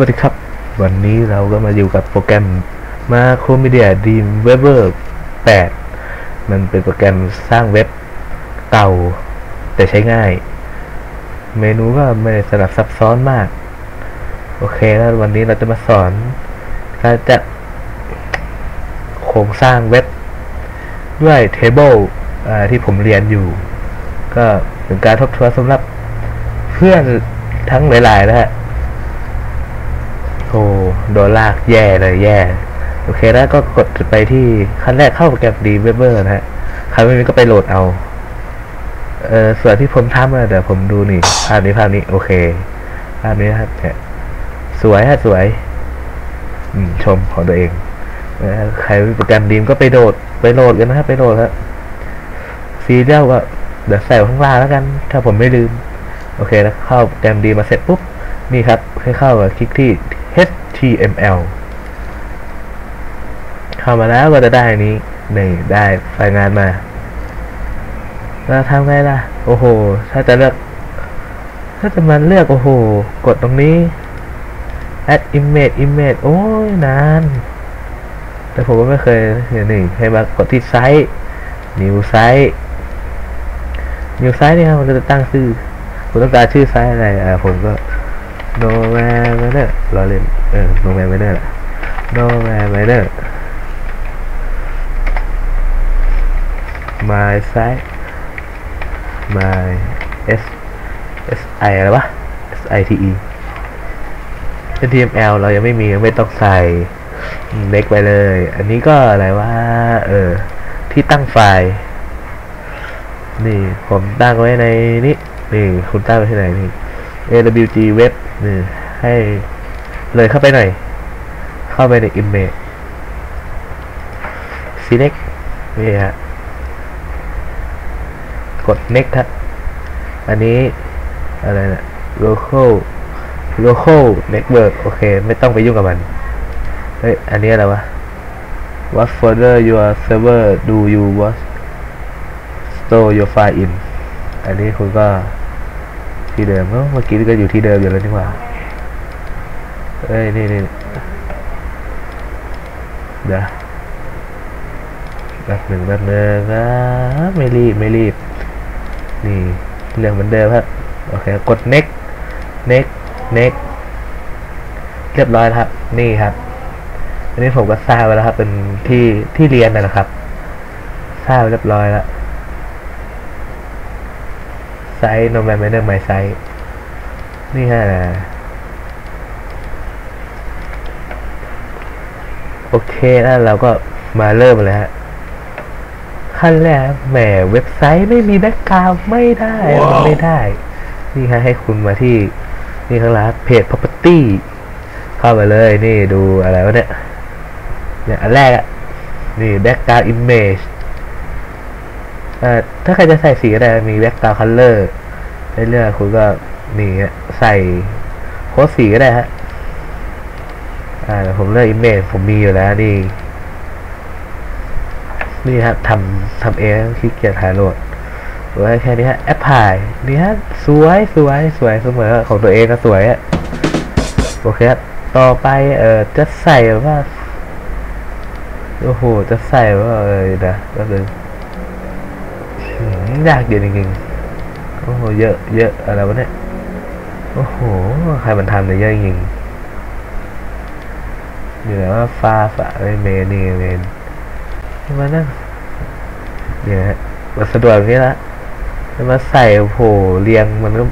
วัสดีครับ วันนี้เราก็มาอยู่กับโปรแกรม Macromedia Dreamweaver 8 มันเป็นโปรแกรมสร้างเว็บเก่า แต่ใช้ง่าย เมนูก็ไม่สลับซับซ้อนมาก โอเคแล้ววันนี้เราจะมาสอนการจัดโครงสร้างเว็บ ด้วย Table อ่าที่ผมเรียนอยู่ ก็เป็นการทบทวนสำหรับเพื่อนทั้งหลายๆนะฮะ โอ้โดนลากแย่เลยแย่ โอเคแล้วก็กดไปที่ขั้นแรกเข้าโปรแกรมดีเวเบอร์นะฮะใครไม่มีก็ไปโหลดเอา เออส่วนที่ผมทำอะเดี๋ยวผมดูนี่ ภาพนี้ภาพนี้ โอเค ภาพนี้นะครับเนี่ยสวยฮะสวย อืมชมของตัวเองนะใครมีโปรแกรมดีมก็ไปโหลดไปโหลดกันนะครับไปโหลดครับซีเรียลก็เดี๋ยวใส่ข้างล่างแล้วกัน ถ้าผมไม่ลืม โอเคแล้วเข้าโปรแกรมดีมาเสร็จปุ๊บนี่ครับให้เข้ากับคลิกที่ HTML เข้ามาแล้วก็จะได้นี้นี่ได้ไฟล์งานมาแล้วทำไงล่ะ โอ้โห ถ้าจะเลือก ถ้าจะมาเลือก โอ้โห กดตรงนี้ add image image โอ้ยนาน แต่ผมก็ไม่เคยเห็นนี่ให้มากดที่ไซต์ new site new site นี่ครับมันก็จะตั้งชื่อผมต้องการชื่อไซต์อะไรอ่าผมก็ no man miner รอเล่นเออ no man miner แหละ no man miner my site my s s i อะไรวะ s i t e html เรายังไม่มีไม่ต้องใส่เล็กไปเลย อันนี้ก็อะไรว่าเออ ที่ตั้งไฟล์ นี่ ผมตั้งไว้ในนี้นี่ คุณตั้งไว้ที่ไหนนี่ awg web นี่ให้เลยเข้าไปหน่อย เข้าไปใน image select นี่ฮะ กด next ครับอันนี้ อะไรนะ local local network โอเค ไม่ต้องไปยุ่งกับมัน เฮ้ย อันนี้อะไรวะ what folder your server do you w a t store your file in อันนี้คุณก็ ที่เดิมเอ้าเมื่อกี้ก็อยู่ที่เดิมอยู่แล้วนี่หว่าเอ้ยนี่นี่เดี๋ยวแป๊บหนึ่งแป๊บหนึ่งนะไม่รีบไม่รีบ นี่เรื่องเหมือนเดิมครับโอเคกด next next next เรียบร้อยครับ นี่ครับอันนี้ผมก็สร้างไว้แล้วครับ เป็นที่ที่เรียนนะครับสร้างเรียบร้อยแล้ว ไซส์ no man manner my site นี่ฮะโอเคแล้วเราก็มาเริ่มเลยฮะขั้นแรกแหมเว็บไซต์ไม่มีแบ็กกราวด์ไม่ได้มันไม่ได้ นี่ฮะให้คุณมาที่ นี่ข้างล่างเพจ property เข้าไปเลย นี่ดูอะไรวะเนี่ยเนี่ยอันแรกอะนี่ background image เอ่อ ถ้าใครจะใส่สีก็ได้มี background color ได้เลือกคุณก็นี่ฮะใส่โค้ดสีก็ได้ฮะอ่าผมเลือก image ผมมีอยู่แล้วนี่นี่ครับทำทำเองขี้เกียจถ่ายโหลดไว้แค่นี้ฮะแอปพลายนี่ฮะสวยสวยสวยเสมอของตัวเองก็สวยอะโอเคครับต่อไปเออจะใส่ว่าโอ้โหจะใส่ว่าเออนะก็เลย ยากเดีย็นจริงๆโอ้โหเยอะเยอะอะไรวะเนี่ยโอ้โหใครมันทำเนี่ยเยอะจริงอยู่ไหนว่าฟาฝาเมนี่เมนมานั่งเนี่ยฮะมันสะดวกอย่างนี้ละจะมาใส่โอ้โหเรียงมันก็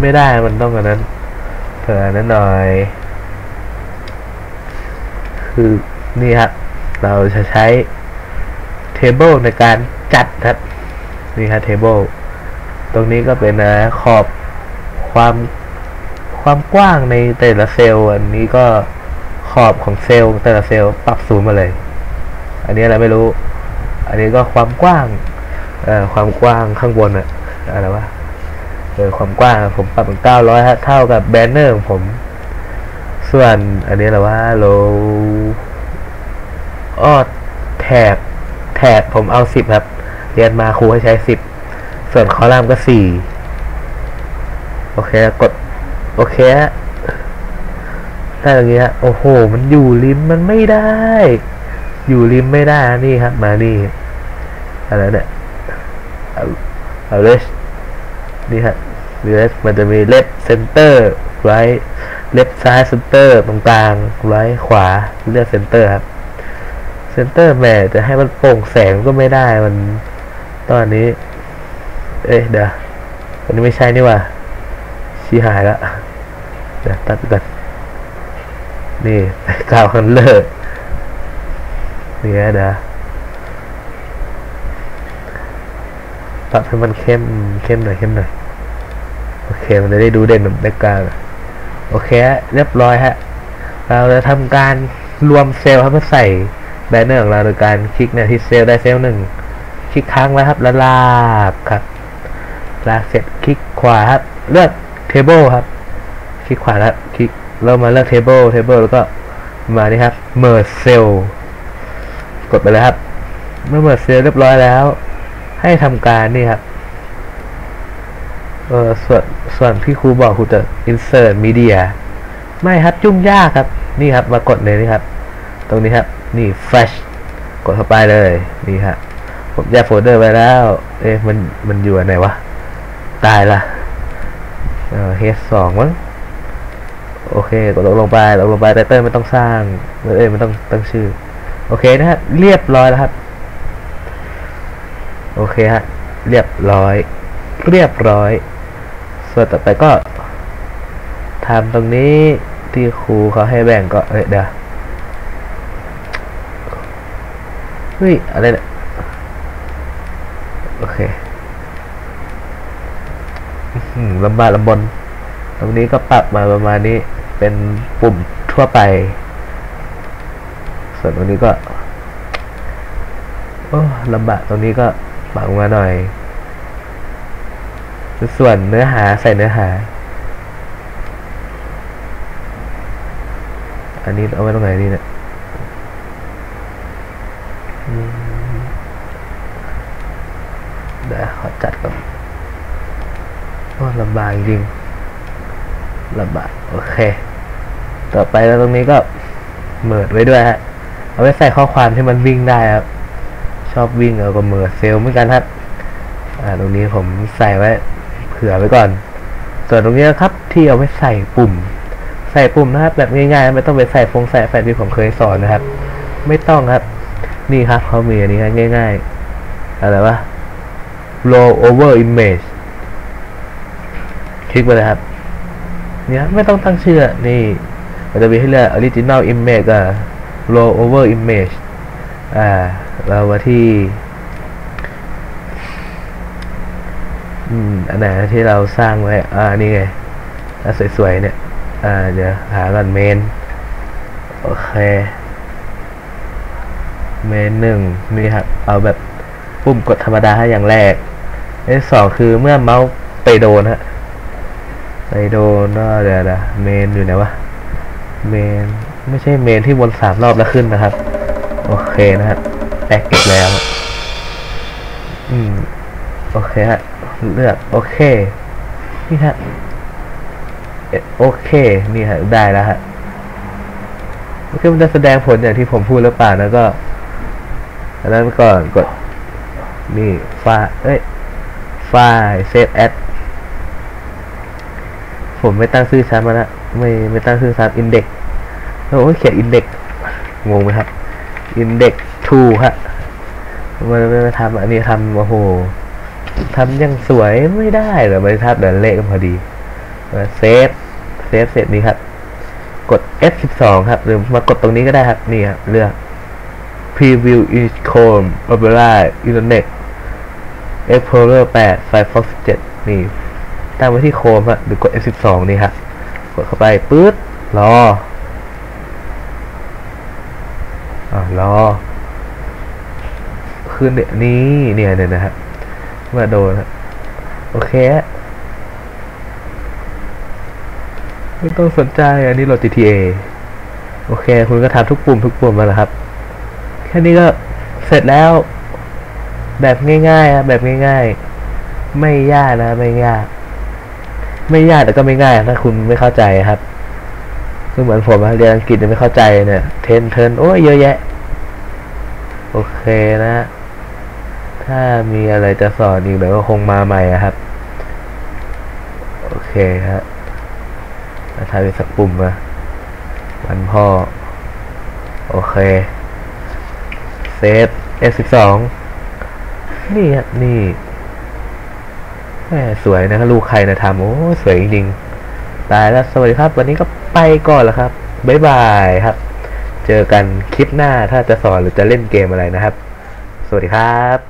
ไม่ได้มันต้องอันนั้นเผื่อนั้นหน่อย คือนี่ครับเราจะใช้ table ในการจัดครับ นี่ครับ table ตรงนี้ก็เป็นนะขอบความความกว้างในแต่ละเซลล์อันนี้ก็ขอบของเซลล์แต่ละเซลล์ปรับศูนย์มาเลย อันนี้อะไรไม่รู้ อันนี้ก็ความกว้างเอ่อความกว้างข้างบนอะอะไรวะเออความกว้างผมปรับเป็นเก้าร้อยฮะเท่ากับแบนเนอร์ของผม ส่วนอันนี้อะไรวะโลอ้อแถบแถบผมเอาสิบครับ เรียนมาครูให้ใช้สิบส่วนคอลัมน์ก็สี่โอเคกด โอเคฮะถ้าอย่างเงี้ยโอ้โห มันอยู่ริมมันไม่ได้ อยู่ริมไม่ได้นี่ครับ มานี่อะไรเนี่ยเอาเลสนี่ฮะเลสมันจะมีเลฟเซนเตอร์ไรเลฟซ้ายเซนเตอร์ตรงกลางไรขวาเลือกเซนเตอร์ครับเซนเตอร์แม่จะให้มันโปร่งแสงก็ไม่ได้มัน ตอนนี้ เอ้ยเดี๋ยวอันนี้ไม่ใช่นี่ว่า ชี้หายละเดี๋ยวตัดก่อนนี่กาวคันเลอร์นี่นะเดี๋ยวปรับให้มันเข้มเข้มหน่อยเข้มหน่อยโอเคมันจะได้ดูเด่นแบ็กกราวด์โอเค เรียบร้อยฮะ เราจะทำการรวมเซลล์ครับเพื่อใส่แบนเนอร์ของเราโดยการคลิกเนี่ยที่เซลล์ได้เซลล์หนึ่ง ลิกค้างไว้ครับแล้วลากครับลากเสร็จคลิกขวาครับ เลือก table ครับ คลิกขวาแล้วคลิกเรามาเลือก table table แล้วก็มานี่ครับ merge cell กดไปเลยครับ เมื่อ merge cell เรียบร้อยแล้ว ให้ทำการนี่ครับเออส่วนส่วนที่ครูบอกครูจะ insert media ไม่ครับยุ่งยากครับ นี่ครับมากดเลยนี่ครับ ตรงนี้ครับ นี่ flash กดเข้าไปเลย นี่ครับ ผมแยกโฟลเดอร์ไว้แล้ว เอ๊ะมันมันอยู่ไหนวะ ตายละเออ h สองมั้งโอเคกดลงลงไปลงลงไปไตเติ้ลไม่ต้องสร้างเอ้ยไม่ต้องตั้งชื่อ โอเคนะฮะเรียบร้อยแล้วครับ โอเคฮะเรียบร้อย เรียบร้อย ส่วนต่อไปก็ทำตรงนี้ที่ครูเขาให้แบ่งก็เอ้ยเดี๋ยวเฮ้ยอะไรเนี่ย โอเคลำบากลำบน ตรงนี้ก็ปรับมาประมาณนี้ เป็นปุ่มทั่วไป ส่วนตรงนี้ก็โอ้ลำบากตรงนี้ก็ปรับมาหน่อย ส่วนเนื้อหาใส่เนื้อหา อันนี้เอาไว้ตรงไหนดีเนี่ย ขอจัดก่อนโอ้ลำบากจริงลำบากโอเค ต่อไปแล้วตรงนี้ก็เมิดไว้ด้วยฮะ เอาไว้ใส่ข้อความที่มันวิ่งได้ครับ ชอบวิ่งเอาก็เมิดเซลล์เหมือนกันครับ อ่า ตรงนี้ผมใส่ไว้เผื่อไว้ก่อน ส่วนตรงนี้นะครับ ที่เอาไว้ใส่ปุ่ม ใส่ปุ่มนะครับ แบบง่ายๆไม่ต้องไปใส่ฟงใส่แฟนที่ผมเคยสอนนะครับ ไม่ต้องครับ นี่ครับเขามีอันนี้ครับง่ายๆ อะไรวะ roll over image คลิกไปเลยครับ เนี่ยไม่ต้องตั้งชื่อนี่มันจะมีให้เลือก original image กับ roll over image อ่า เรามาที่ อืม อันไหนที่เราสร้างไว้ อ่า นี่ไงอะสวยๆเนี่ย อ่า เดี๋ยวหาก่อนเมน โอเค เมนหนึ่งนี่ครับ เอาแบบ ปุ่มกดธรรมดาให้อย่างแรกอันที่สองคือเมื่อเมาส์ไปโดนฮะไปโดนเดี๋ยวนะเมนอยู่ไหนวะเมนไม่ใช่เมนที่วนสามรอบแล้วขึ้นนะครับ โอเคนะครับแตกอีกแล้ว อืม โอเคฮะ เลือก โอเค นี่ฮะเอ๊ะโอเค นี่ฮะ ได้แล้วฮะโอเคมันจะแสดงผลอย่างที่ผมพูดหรือเปล่านะก็อันนั้นก่อนกด นี่ไฟล์เอ้ยไฟล์เซฟแอดผมไม่ตั้งชื่อซ้ำมาละไม่ไม่ตั้งชื่อซ้ำอินเด็กโอ้ยเขียนอินเด็กงงไหมครับอินเด็กทูฮะมันไม่มาทำอันนี้ทำโอ้โหทำยังสวยไม่ได้เหรอไม่ทับเดี๋ยวเละกันพอดีเซฟเซฟเสร็จนี้ครับ กด F12 ครับ หรือมากดตรงนี้ก็ได้ครับ นี่ครับเลือก Preview in Chrome Opera Internet Explorer 8 Firefox 7นี่ตั้งไว้ที่ Chrome ฮะหรือกด F12 นี่ครับกดเข้าไปปื๊ดรออ่ารอขึ้นเนี่ยนี่เนี่ยเนี่ยนะครับมาโดนโอเคไม่ต้องสนใจอันนี้โหลด GTA โอเค คุณก็ทำทุกปุ่มทุกปุ่มมาแล้วครับ แค่นี้ก็เสร็จแล้ว แบบง่ายๆครับแบบง่ายๆ ไม่ยากนะไม่ยาก ไม่ยากแต่ก็ไม่ง่ายถ้าคุณไม่เข้าใจครับคือเหมือนผมเรียนอังกฤษยังไม่เข้าใจเนี่ย เทนเทินโอ้ยเยอะแยะ โอเคนะ ถ้ามีอะไรจะสอนอีกเดี๋ยวก็คงมาใหม่ครับ โอเคครับมาทำอีกสักปุ่มนะวันพ่อ โอเค เซฟ F12 นี่ครับนี่แม่สวยนะครับลูกใครนะทำโอ้สวยจริงๆตายแล้วสวัสดีครับ วันนี้ก็ไปก่อนแล้วครับบ๊ายบายครับ เจอกันคลิปหน้าถ้าจะสอนหรือจะเล่นเกมอะไรนะครับ สวัสดีครับ